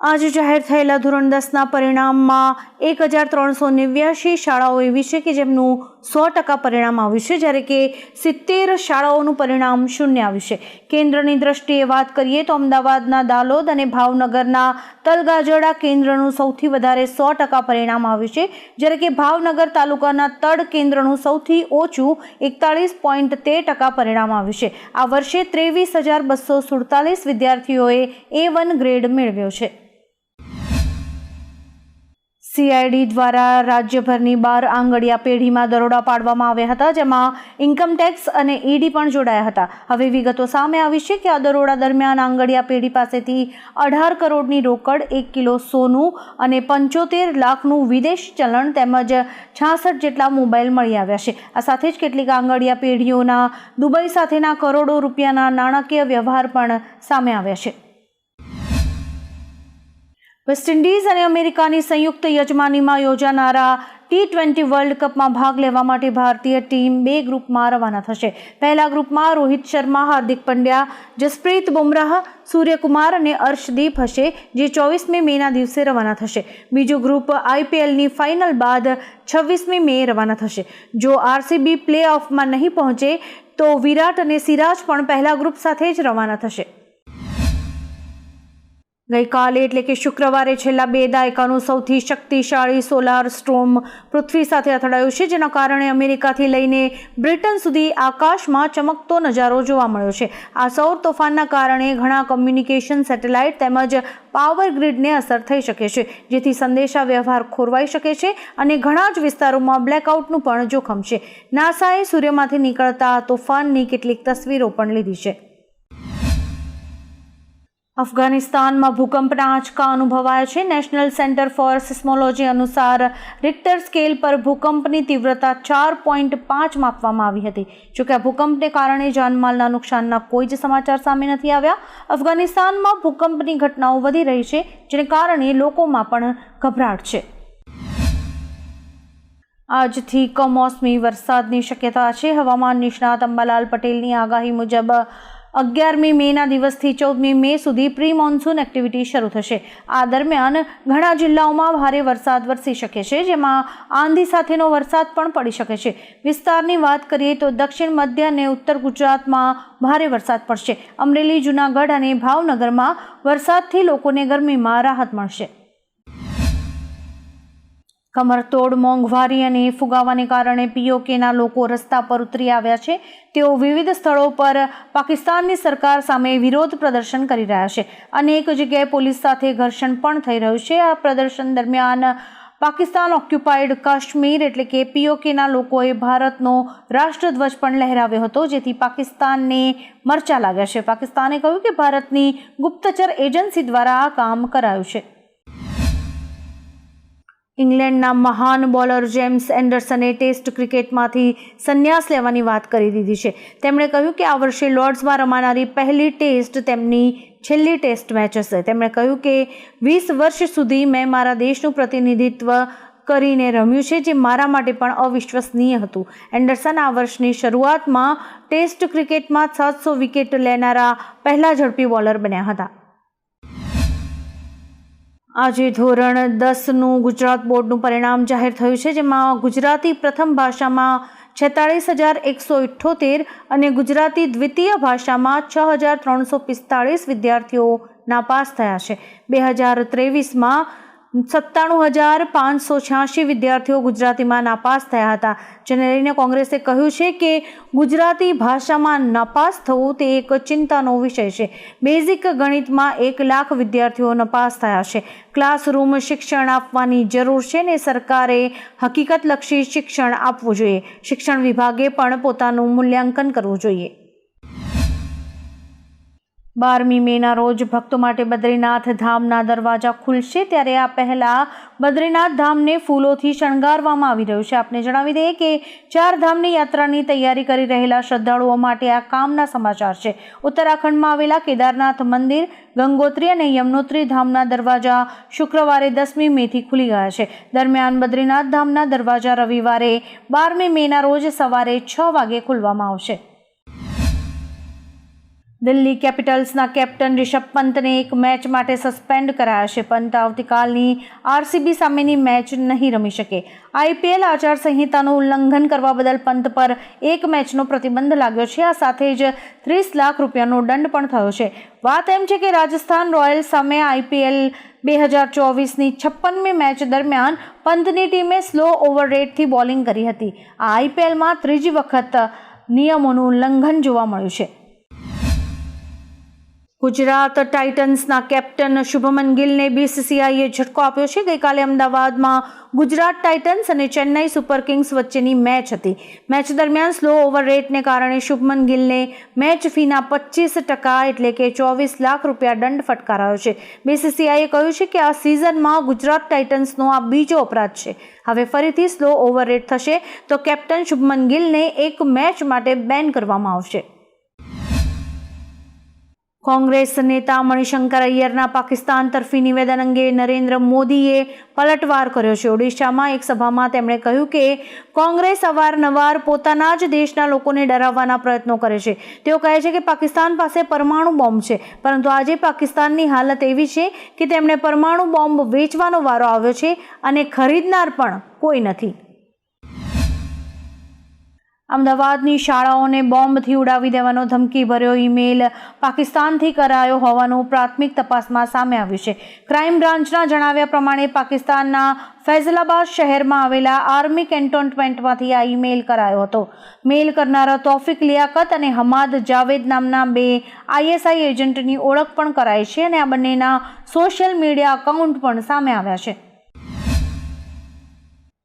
આજે જાહેર થયેલા ધોરણ દસના પરિણામમાં એક હજાર ત્રણસો નેવ્યાસી શાળાઓ એવી છે કે જેમનું સો ટકા પરિણામ આવ્યું છે, જ્યારે કે સિત્તેર શાળાઓનું પરિણામ શૂન્ય આવ્યું છે. કેન્દ્રની દ્રષ્ટિએ વાત કરીએ તો અમદાવાદના દાલોદ અને ભાવનગરના તલગાજડા કેન્દ્રનું સૌથી વધારે સો ટકા પરિણામ આવ્યું છે, જ્યારે કે ભાવનગર તાલુકાના તડ કેન્દ્રનું સૌથી ઓછું એકતાળીસ પોઈન્ટ તેર ટકા પરિણામ આવ્યું છે. આ વર્ષે ત્રેવીસ હજાર બસો સુડતાલીસ વિદ્યાર્થીઓએ એ વન ગ્રેડ મેળવ્યો છે. સીઆઈડી દ્વારા રાજ્યભરની બાર આંગડિયા પેઢીમાં દરોડા પાડવામાં આવ્યા હતા, જેમાં ઇન્કમટેક્સ અને ઈડી પણ જોડાયા હતા. હવે વિગતો સામે આવી છે કે આ દરોડા દરમિયાન આંગડિયા પેઢી પાસેથી અઢાર કરોડની રોકડ, એક કિલો સોનું અને પંચોતેર લાખનું વિદેશ ચલણ તેમજ છાસઠ જેટલા મોબાઈલ મળી આવ્યા છે. આ સાથે જ કેટલીક આંગડિયા પેઢીઓના દુબઈ સાથેના કરોડો રૂપિયાના નાણાકીય વ્યવહાર પણ સામે આવ્યા છે. વેસ્ટ ઇન્ડિઝ અને અમેરિકાની સંયુક્ત યજમાનીમાં યોજાનારા ટી ટ્વેન્ટી વર્લ્ડ કપમાં ભાગ લેવા માટે ભારતીય ટીમ બે ગ્રુપમાં રવાના થશે. પહેલા ગ્રુપમાં રોહિત શર્મા, હાર્દિક પંડ્યા, જસપ્રીત બુમરાહ, સૂર્યકુમાર અને અર્શદીપ હશે, જે ચોવીસમી મેના દિવસે રવાના થશે. બીજું ગ્રુપ આઈપીએલની ફાઇનલ બાદ છવ્વીસમી મે રવાના થશે. જો આરસીબી પ્લે ઓફમાં નહીં પહોંચે, તો વિરાટ અને સિરાજ પણ પહેલા ગ્રુપ સાથે જ રવાના થશે. ગઈકાલે એટલે કે શુક્રવારે છેલ્લા બે દાયકાનું સૌથી શક્તિશાળી સોલાર સ્ટ્રોમ પૃથ્વી સાથે અથડાયું છે, જેના કારણે અમેરિકાથી લઈને બ્રિટન સુધી આકાશમાં ચમકતો નજારો જોવા મળ્યો છે. આ સૌર તોફાનના કારણે ઘણા કમ્યુનિકેશન સેટેલાઇટ તેમજ પાવર ગ્રીડને અસર થઈ શકે છે, જેથી સંદેશા વ્યવહાર ખોરવાઈ શકે છે અને ઘણા જ વિસ્તારોમાં બ્લેકઆઉટનું પણ જોખમ છે. નાસાએ સૂર્યમાંથી નીકળતા તોફાનની કેટલીક તસવીરો પણ લીધી છે. અફઘાનિસ્તાનમાં ભૂકંપના આંચકા અનુભવાયા છે. નેશનલ સેન્ટર ફોર સિસ્મોલોજી અનુસાર રિક્ટર સ્કેલ પર ભૂકંપની તીવ્રતા ચાર પોઈન્ટ પાંચ માપવામાં આવી હતી. જોકે આ ભૂકંપને કારણે જાનમાલના નુકસાનના કોઈ જ સમાચાર સામે નથી આવ્યા. અફઘાનિસ્તાનમાં ભૂકંપની ઘટનાઓ વધી રહી છે, જેને કારણે લોકોમાં પણ ગભરાટ છે. આજથી કમોસમી વરસાદની શક્યતા છે. હવામાન નિષ્ણાત અંબાલાલ પટેલની આગાહી મુજબ અગિયારમી મેના દિવસથી ચૌદમી મે સુધી પ્રી મોન્સૂન એક્ટિવિટી શરૂ થશે. આ દરમિયાન ઘણા જિલ્લાઓમાં ભારે વરસાદ વરસી શકે છે, જેમાં આંધી સાથેનો વરસાદ પણ પડી શકે છે. વિસ્તારની વાત કરીએ તો દક્ષિણ, મધ્ય અને ઉત્તર ગુજરાતમાં ભારે વરસાદ પડશે. અમરેલી, જૂનાગઢ અને ભાવનગરમાં વરસાદથી લોકોને ગરમીમાં રાહત મળશે. કમરતોડ મોંઘવારી અને ફુગાવાને કારણે પીઓકેના લોકો રસ્તા પર ઉતરી આવ્યા છે. તેઓ વિવિધ સ્થળો પર પાકિસ્તાનની સરકાર સામે વિરોધ પ્રદર્શન કરી રહ્યા છે. અનેક જગ્યાએ પોલીસ સાથે ઘર્ષણ પણ થઈ રહ્યું છે. આ પ્રદર્શન દરમિયાન પાકિસ્તાન ઓક્યુપાઈડ કાશ્મીર એટલે કે પીઓકેના લોકોએ ભારતનો રાષ્ટ્રધ્વજ પણ લહેરાવ્યો હતો, જેથી પાકિસ્તાનને મરચા લાગ્યા છે. પાકિસ્તાને કહ્યું કે ભારતની ગુપ્તચર એજન્સી દ્વારા આ કામ કરાયું છે. ઇંગ્લેન્ડના મહાન બોલર જેમ્સ એન્ડરસને ટેસ્ટ ક્રિકેટમાંથી સંન્યાસ લેવાની વાત કરી દીધી છે. તેમણે કહ્યું કે આ વર્ષે લોર્ડ્સમાં રમાનારી પહેલી ટેસ્ટ તેમની છેલ્લી ટેસ્ટ મેચ હશે. તેમણે કહ્યું કે વીસ વર્ષ સુધી મેં મારા દેશનું પ્રતિનિધિત્વ કરીને રમ્યું છે, જે મારા માટે પણ અવિશ્વસનીય હતું. એન્ડરસન આ વર્ષની શરૂઆતમાં ટેસ્ટ ક્રિકેટમાં સાતસો વિકેટ લેનારા પહેલા ઝડપી બોલર બન્યા હતા. આજે ધોરણ દસનું ગુજરાત બોર્ડનું પરિણામ જાહેર થયું છે, જેમાં ગુજરાતી પ્રથમ ભાષામાં છેતાળીસ હજાર એકસો ઇઠ્ઠોતેર અને ગુજરાતી દ્વિતીય ભાષામાં છ હજાર ત્રણસો પિસ્તાળીસ વિદ્યાર્થીઓ નાપાસ થયા છે. બે હજાર ત્રેવીસમાં સત્તાણું હજાર પાંચસો છ્યાસી વિદ્યાર્થીઓ ગુજરાતીમાં નાપાસ થયા હતા. જેને લઈને કોંગ્રેસે કહ્યું છે કે ગુજરાતી ભાષામાં નાપાસ થવું તે એક ચિંતાનો વિષય છે. બેઝિક ગણિતમાં એક લાખ વિદ્યાર્થીઓ નપાસ થયા છે. ક્લાસરૂમ શિક્ષણ આપવાની જરૂર છે ને સરકારે હકીકતલક્ષી શિક્ષણ આપવું જોઈએ. શિક્ષણ વિભાગે પણ પોતાનું મૂલ્યાંકન કરવું જોઈએ. બારમી મેના રોજ ભક્તો માટે બદ્રીનાથ ધામના દરવાજા ખુલશે ત્યારે આ પહેલાં બદ્રીનાથ ધામને ફૂલોથી શણગારવામાં આવી રહ્યું છે. આપને જણાવી દઈએ કે ચાર ધામની યાત્રાની તૈયારી કરી રહેલા શ્રદ્ધાળુઓ માટે આ કામના સમાચાર છે. ઉત્તરાખંડમાં આવેલા કેદારનાથ મંદિર, ગંગોત્રી અને યમનોત્રી ધામના દરવાજા શુક્રવારે દસમી મેથી ખુલી ગયા છે. દરમિયાન બદ્રીનાથ ધામના દરવાજા રવિવારે બારમી મેના રોજ સવારે છ વાગે ખુલવામાં આવશે. દિલ્હી કેપિટલ્સના કેપ્ટન રિષભ પંતને એક મેચ માટે સસ્પેન્ડ કરાયા છે પંત આવતીકાલની આરસીબી સામેની મેચ નહીં રમી શકે. આઈપીએલ આચારસંહિતાનું ઉલ્લંઘન કરવા બદલ પંત પર એક મેચનો પ્રતિબંધ લાગ્યો છે. આ સાથે જ ત્રીસ લાખ રૂપિયાનો દંડ પણ થયો છે. વાત એમ છે કે રાજસ્થાન રોયલ્સ સામે આઈપીએલ બે હજાર ચોવીસની છપ્પનમી મેચ દરમિયાન પંતની ટીમે સ્લો ઓવર રેટથી બોલિંગ કરી હતી. આ આઈપીએલમાં ત્રીજી વખત નિયમોનું ઉલ્લંઘન જોવા મળ્યું છે. ગુજરાત ટાઇટન્સના કેપ્ટન શુભમન ગિલને બીસીસીઆઈએ ઝટકો આપ્યો છે. ગઈકાલે અમદાવાદમાં ગુજરાત ટાઇટન્સ અને ચેન્નાઈ સુપર કિંગ્સ વચ્ચેની મેચ હતી. મેચ દરમિયાન સ્લો ઓવર રેટને કારણે શુભમન ગિલને મેચ ફીના પચીસ ટકા એટલે કે ચોવીસ લાખ રૂપિયા દંડ ફટકારાયો છે. બીસીસીઆઈએ કહ્યું છે કે આ સિઝનમાં ગુજરાત ટાઇટન્સનો આ બીજો અપરાધ છે. હવે ફરીથી સ્લો ઓવર રેટ થશે તો કેપ્ટન શુભમન ગિલને એક મેચ માટે બેન કરવામાં આવશે. કોંગ્રેસ નેતા મણિશંકર અય્યરના પાકિસ્તાન તરફી નિવેદન અંગે નરેન્દ્ર મોદીએ પલટવાર કર્યો છે. ઓડિશામાં એક સભામાં તેમણે કહ્યું કે કોંગ્રેસ અવારનવાર પોતાના જ દેશના લોકોને ડરાવવાના પ્રયત્નો કરે છે. તેઓ કહે છે કે પાકિસ્તાન પાસે પરમાણુ બોમ્બ છે. પરંતુ આજે પાકિસ્તાનની હાલત એવી છે કે તેમણે પરમાણુ બોમ્બ વેચવાનો વારો આવ્યો છે અને ખરીદનાર પણ કોઈ નથી. અમદાવાદની શાળાઓને બોમ્બથી ઉડાવી દેવાનો ધમકી ભર્યો ઈમેલ પાકિસ્તાનથી કરાયો હોવાનું પ્રાથમિક તપાસમાં સામે આવ્યું છે. ક્રાઇમ બ્રાન્ચના જણાવ્યા પ્રમાણે પાકિસ્તાનના ફૈઝલાબાદ શહેરમાં આવેલા આર્મી કેન્ટોનમેન્ટમાંથી આ ઈમેલ કરાયો હતો. મેલ કરનારા તોફિક લિયાકત અને હમાદ જાવેદ નામના બે આઈએસઆઈ એજન્ટની ઓળખ પણ કરાઈ છે અને આ બંનેના સોશિયલ મીડિયા અકાઉન્ટ પણ સામે આવ્યા છે.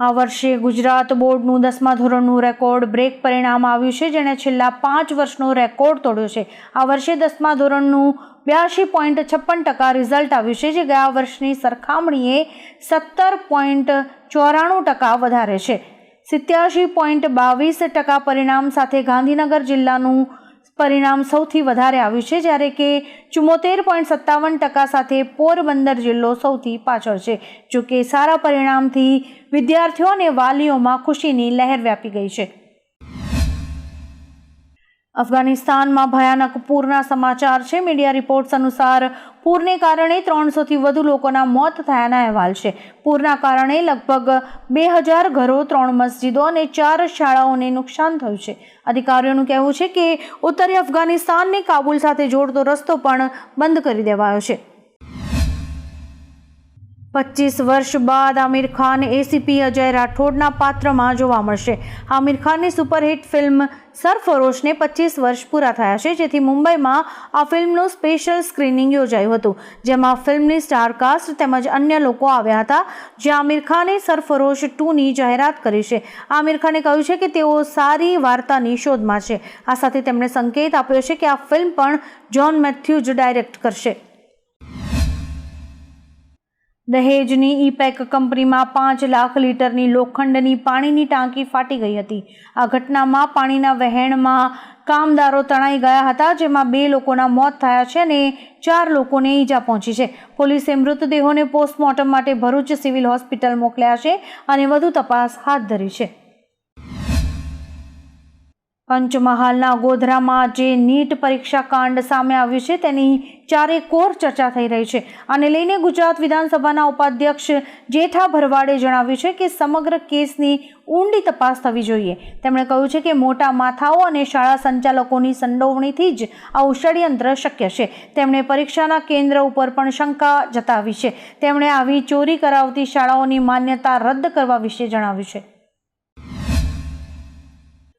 આ વર્ષે ગુજરાત બોર્ડનું દસમા ધોરણનું રેકોર્ડ બ્રેક પરિણામ આવ્યું છે, જેણે છેલ્લા પાંચ વર્ષનો રેકોર્ડ તોડ્યો છે. આ વર્ષે દસમા ધોરણનું બ્યાસી પોઈન્ટ છપ્પન ટકા રિઝલ્ટ આવ્યું છે, જે ગયા વર્ષની સરખામણીએ સત્તર પોઈન્ટ ચોરાણું ટકા વધારે છે. સિત્યાસી પોઈન્ટ બાવીસ ટકા પરિણામ સાથે ગાંધીનગર જિલ્લાનું પરિણામ સૌથી વધારે આવ્યું છે જ્યારે કે ચુમ્મોતેર પોઈન્ટ સત્તાવન ટકા સાથે પોરબંદર જિલ્લો સૌથી પાછળ છે જો કે સારા પરિણામથી વિદ્યાર્થીઓ અને વાલીઓમાં ખુશીની લહેર વ્યાપી ગઈ છે. અફઘાનિસ્તાનમાં ભયાનક પૂરના સમાચાર છે. મીડિયા રિપોર્ટ્સ અનુસાર, પૂરને કારણે ત્રણસોથી વધુ લોકોના મોત થયાના અહેવાલ છે. પૂરના કારણે લગભગ બે હજાર ઘરો, ત્રણ મસ્જિદો અને ચાર શાળાઓને નુકસાન થયું છે. અધિકારીઓનું કહેવું છે કે ઉત્તરી અફઘાનિસ્તાનને કાબુલ સાથે જોડતો રસ્તો પણ બંધ કરી દેવાયો છે. પચીસ વર્ષ બાદ આમિર ખાન એસીપી અજય રાઠોડના પાત્રમાં જોવા મળશે. આમિર ખાનની સુપરહિટ ફિલ્મ સરફરોશને પચીસ વર્ષ પૂરા થયા છે, જેથી મુંબઈમાં આ ફિલ્મનું સ્પેશિયલ સ્ક્રીનિંગ યોજાયું હતું. જેમાં ફિલ્મની સ્ટારકાસ્ટ તેમજ અન્ય લોકો આવ્યા હતા જ્યાં આમિર ખાને સરફરોશ ટુની જાહેરાત કરી છે. આમિર ખાને કહ્યું છે કે તેઓ સારી વાર્તાની શોધમાં છે. આ સાથે તેમણે સંકેત આપ્યો છે કે આ ફિલ્મ પણ જ્હોન મેથ્યુઝ ડાયરેક્ટ કરશે. દહેજની ઈપેક કંપનીમાં પાંચ લાખ લીટરની લોખંડની પાણીની ટાંકી ફાટી ગઈ હતી. આ ઘટનામાં પાણીના વહેણમાં કામદારો તણાઈ ગયા હતા, જેમાં બે લોકોના મોત થયા છે અને ચાર લોકોને ઈજા પહોંચી છે. પોલીસે મૃતદેહોને પોસ્ટમોર્ટમ માટે ભરૂચ સિવિલ હોસ્પિટલ મોકલ્યા છે અને વધુ તપાસ હાથ ધરી છે. પંચમહાલના ગોધરામાં જે નીટ પરીક્ષા કાંડ સામે આવ્યું છે, તેની ચારે કોર ચર્ચા થઈ રહી છે. આને લઈને ગુજરાત વિધાનસભાના ઉપાધ્યક્ષ જેઠા ભરવાડે જણાવ્યું છે કે સમગ્ર કેસની ઊંડી તપાસ થવી જોઈએ. તેમણે કહ્યું છે કે મોટા માથાઓ અને શાળા સંચાલકોની સંડોવણીથી જ આવું ષડયંત્ર શક્ય છે. તેમણે પરીક્ષાના કેન્દ્ર ઉપર પણ શંકા જતાવી છે. તેમણે આવી ચોરી કરાવતી શાળાઓની માન્યતા રદ કરવા વિશે જણાવ્યું છે.